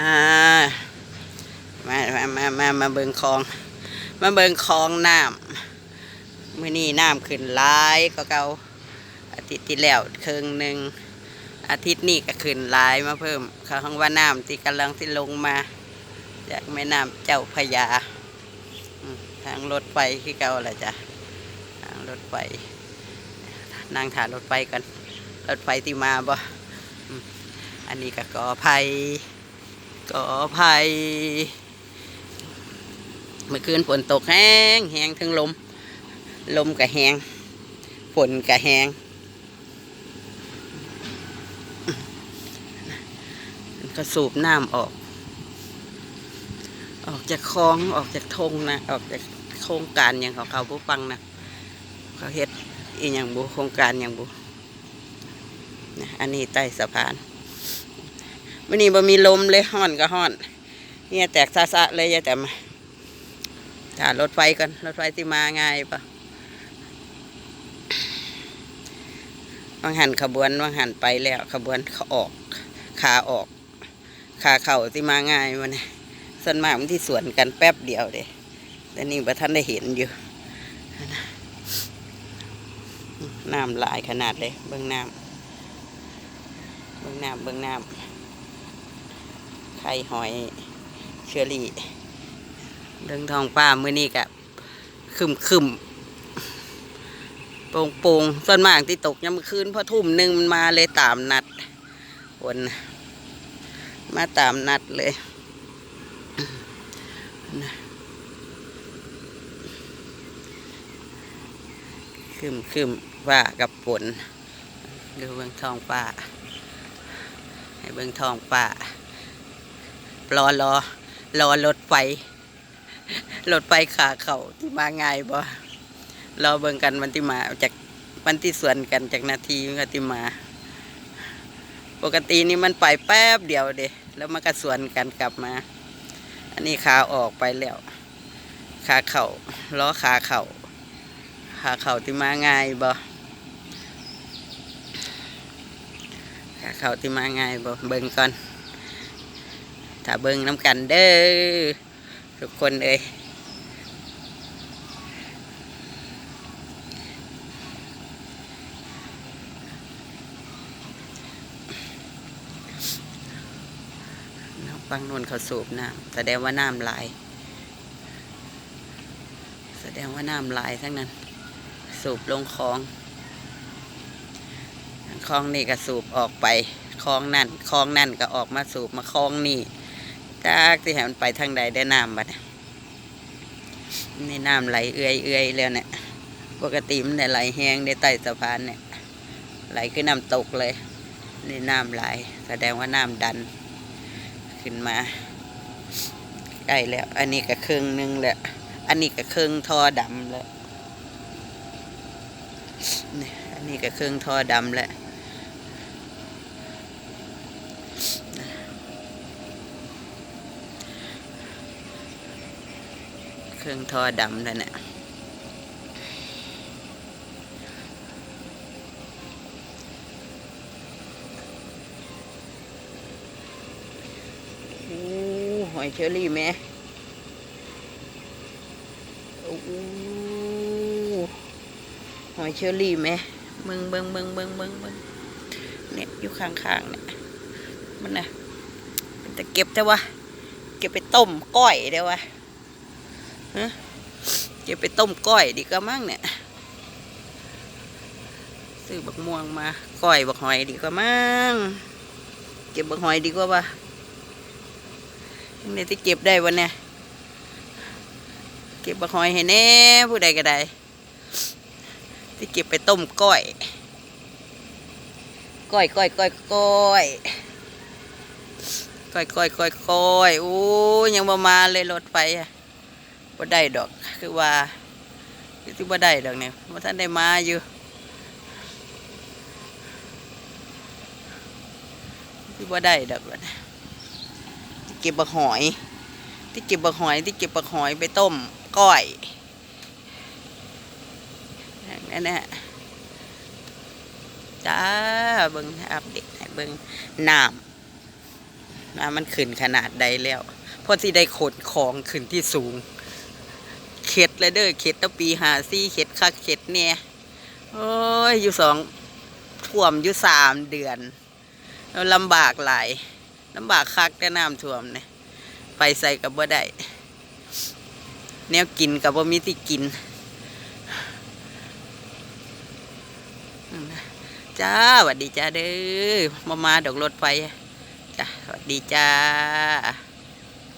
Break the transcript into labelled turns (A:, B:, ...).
A: อ่ามามามามามาเบิงคลอง มาเบิงคลองน้ำมื่อนี้น้ำขึ้นหลายก็เก่าอาทิตย์ที่แล้วครึ่งหนึ่งอาทิตย์นี้ก็ขึ้นหลายมาเพิ่มเขาห้องว่าน้ำที่กำลังที่ลงมา จากแม่น้ำเจ้าพยาทางรถไฟที่เก่าแหละจ้ะทางรถไฟนั่งถ่ายรถไฟกันรถไฟที่มาบ่อืมอันนี้ก็กอไผ่ กอไผ่เมื่อคืนฝนตกแห้งแห้งถึงลม ลมก็แห้งฝนก็แห้งก็สูบน้ำออก ออกจากคลองออกจากทงนะออกจากโครงการอย่างของเขาผู้ฟังนะเขาเฮ็ดอีอย่างบุโครงการอย่างบุอันนี้ใต้สะพาน วันนี้บ่มีลมเลยห้อนก็ห้อนเนี่ยแตกซาซะเลยยายแต่มาถ่ารถไฟกันรถไฟที่มาง่ายปะวางหันขบวนวางหันไปแล้วขบวนเขาออกขาออกขาเข่าที่มาง่ายมันนี่ส่วนมากมันที่สวนกันแป๊บเดียวเด้แต่นี่บ่ท่านได้เห็นอยู่น้ำหลายขนาดเลยเบื้องน้ำเบื้องน้ำเบื้องน้ำ ข่หอยเชอรี่เรื่องทองป้ามือนี้กับคึมคึมโป่งโป่งส่วนมากที่ตกยามมื้อคืนพอทุ่มหนึ่งมันมาเลยตามนัดฝนมาตามนัดเลยคืมคืมว่ากับฝนดูเบื้องทองป่าให้เบื้องทองป่า รอรอรอรถไฟรถไฟขาเขาที่มาง่ายบ่รอเบิ่งกันวันที่มาจากวันที่สวนกันจากนาทีวันที่มา ปกตินี่มันไปแป๊บเดียวเด้แล้วมันก็สวนกันกลับมา อันนี้ขาออกไปแล้วขาเข่าล้อขาเข่าขาเข่าที่มาง่ายบ่ขาเข่าที่มาง่ายบ่เบิ่งก่อน ถ้าเบิ่งน้ำกันเด้อทุกคนเอ้ยน้ำฟังนนเขาสูบน้ำแสดงว่าน้ำหลาย แสดงว่าน้ำหลายทั้งนั้น สูบลงคลองคลองนี่ก็สูบออกไปคลองนั่นคลองนั่นก็ออกมาสูบมาคลองนี่ จากที่เห็นไปทางใดได้น้ำบัดนี่น้ำไหลเอื่อยเอื่อยๆแล้วเนี่ยปกติมันได้ไหลแห้งในใต้สะพานเนี่ยไหลขึ้นน้ำตกเลยนี่น้ำไหลแสดงว่าน้ำดัน ขึ้นมาใกล้แล้ว อันนี้ก็ครึ่งหนึงแล้วอันนี้ก็เครื่องท่อดำแล้วนี่อันนี้ก็เครื่องท่อดำแล้ว ครื่องท่อดำแล้วเนี่ยโอ้หอยเชอรี่แม่โอ้โหหอยเชอรี่ไหมเบิงเบิงเบิงเบิงเบิงเบิงเนี่ยอยู่ข้างๆเนี่ยมันนะจะเก็บแต่ว่า เก็บไปต้มก้อยได้วะ ฮะเก็บไปต้มก้อยดีก็มั่งเนี่ย ซื้อบักม่วงมาก้อยบักหอยดีก็มั่ง เก็บบักหอยดีกว่าวะเนี่ยที่เก็บได้วันเนี่ยเก็บบักหอยให้แน่ผู้ใดก็ได้ที่เก็บไปต้มก้อย ก้อยก้อยก้อยก้อยก้อยก้อยก้อยก้อยโอ้ยังมามาเลยรถไฟอะ บ่ได้ดอกคือว่าคือที่บ่ได้ดอกเนี่ยว่าท่านได้มาอยู่ที่บ่ได้ดอกเนี่ยที่เก็บบักหอย ที่เก็บบักหอยที่เก็บบักหอยไปต้มก้อยนั่นแหละจ้าเบิ้งอัปเดตให้เบิ้งน้ำน้ำมันขึ้นขนาดใดแล้วเพราะที่ได้ขนของขึ้นที่สูง ข็ดเลยเด้อเข็ดตั้งปีหาซี่เข็ดคักเข็ดเนี่ยโอ้ยอยู่สองท่วมอยู่สามเดือนแล้วลำบากหลายลำบากคักแต่น้ำท่วมเนี่ยไปใส่กับบ่ได้แนวกินกับบ่มีที่กินจ้าสวัสดีจ้าเด้อมามาดอกรถไฟจ้าสวัสดีจ้า